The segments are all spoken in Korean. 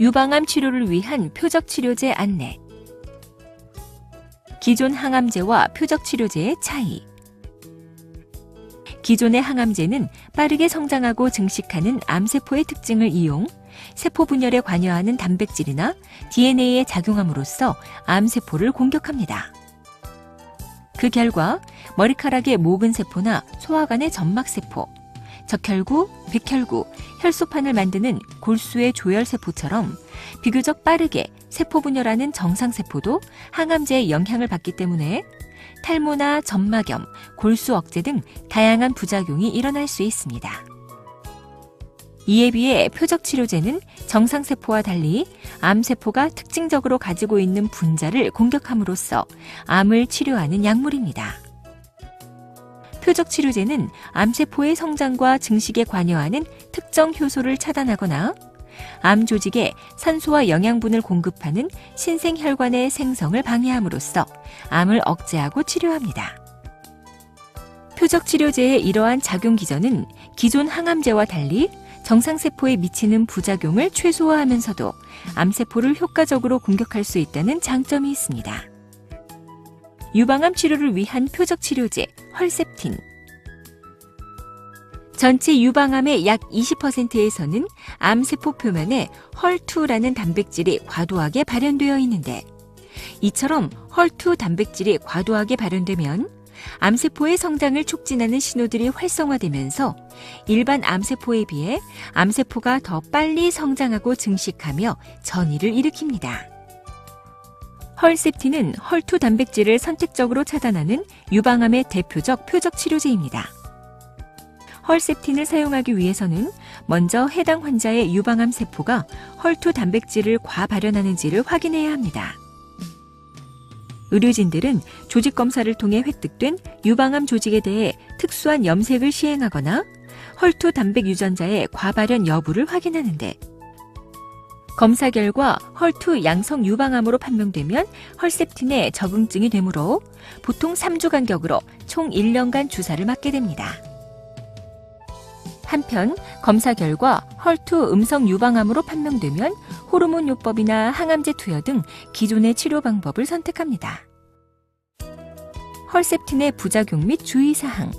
유방암 치료를 위한 표적 치료제 안내. 기존 항암제와 표적 치료제의 차이. 기존의 항암제는 빠르게 성장하고 증식하는 암세포의 특징을 이용 세포 분열에 관여하는 단백질이나 DNA에 작용함으로써 암세포를 공격합니다. 그 결과 머리카락의 모근 세포나 소화관의 점막 세포, 적혈구, 백혈구, 혈소판을 만드는 골수의 조혈 세포처럼 비교적 빠르게 세포 분열하는 정상 세포도 항암제의 영향을 받기 때문에 탈모나 점막염, 골수 억제 등 다양한 부작용이 일어날 수 있습니다. 이에 비해 표적 치료제는 정상 세포와 달리 암 세포가 특징적으로 가지고 있는 분자를 공격함으로써 암을 치료하는 약물입니다. 표적 치료제는 암세포의 성장과 증식에 관여하는 특정 효소를 차단하거나 암 조직에 산소와 영양분을 공급하는 신생 혈관의 생성을 방해함으로써 암을 억제하고 치료합니다. 표적 치료제의 이러한 작용 기전은 기존 항암제와 달리 정상세포에 미치는 부작용을 최소화하면서도 암세포를 효과적으로 공격할 수 있다는 장점이 있습니다. 유방암 치료를 위한 표적 치료제 헐셉틴 전체 유방암의 약 20%에서는 암세포 표면에 헐2라는 단백질이 과도하게 발현되어 있는데 이처럼 헐2 단백질이 과도하게 발현되면 암세포의 성장을 촉진하는 신호들이 활성화되면서 일반 암세포에 비해 암세포가 더 빨리 성장하고 증식하며 전이를 일으킵니다. 헐셉틴은 헐2 단백질을 선택적으로 차단하는 유방암의 대표적 표적 치료제입니다. 헐셉틴을 사용하기 위해서는 먼저 해당 환자의 유방암 세포가 헐2 단백질을 과발현하는지를 확인해야 합니다. 의료진들은 조직 검사를 통해 획득된 유방암 조직에 대해 특수한 염색을 시행하거나 헐투 단백 유전자의 과발현 여부를 확인하는데 검사 결과 헐투 양성 유방암으로 판명되면 헐셉틴에 적응증이 되므로 보통 3주 간격으로 총 1년간 주사를 맞게 됩니다. 한편 검사 결과 헐투 음성 유방암으로 판명되면 호르몬 요법이나 항암제 투여 등 기존의 치료 방법을 선택합니다. 헐셉틴의 부작용 및 주의사항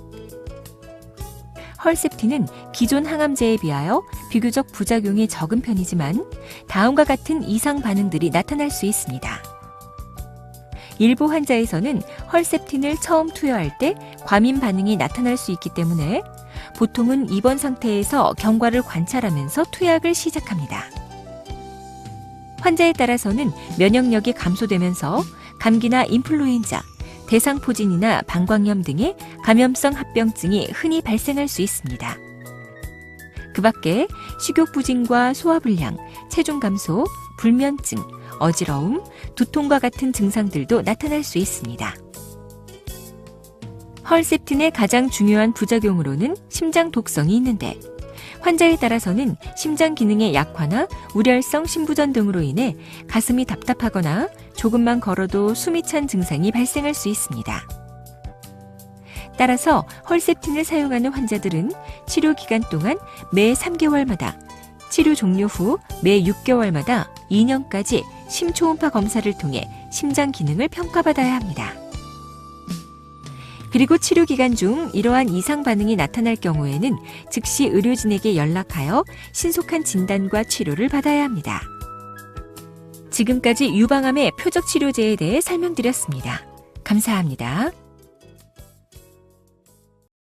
헐셉틴은 기존 항암제에 비하여 비교적 부작용이 적은 편이지만 다음과 같은 이상 반응들이 나타날 수 있습니다. 일부 환자에서는 헐셉틴을 처음 투여할 때 과민 반응이 나타날 수 있기 때문에 보통은 입원 상태에서 경과를 관찰하면서 투약을 시작합니다. 환자에 따라서는 면역력이 감소되면서 감기나 인플루엔자, 대상포진이나 방광염 등의 감염성 합병증이 흔히 발생할 수 있습니다. 그 밖에 식욕부진과 소화불량, 체중 감소, 불면증, 어지러움, 두통과 같은 증상들도 나타날 수 있습니다. 헐셉틴의 가장 중요한 부작용으로는 심장 독성이 있는데 환자에 따라서는 심장 기능의 약화나 우렬성 심부전 등으로 인해 가슴이 답답하거나 조금만 걸어도 숨이 찬 증상이 발생할 수 있습니다. 따라서 헐셉틴을 사용하는 환자들은 치료 기간 동안 매 3개월마다 치료 종료 후 매 6개월마다 2년까지 심초음파 검사를 통해 심장 기능을 평가받아야 합니다. 그리고 치료 기간 중 이러한 이상 반응이 나타날 경우에는 즉시 의료진에게 연락하여 신속한 진단과 치료를 받아야 합니다. 지금까지 유방암의 표적 치료제에 대해 설명드렸습니다. 감사합니다.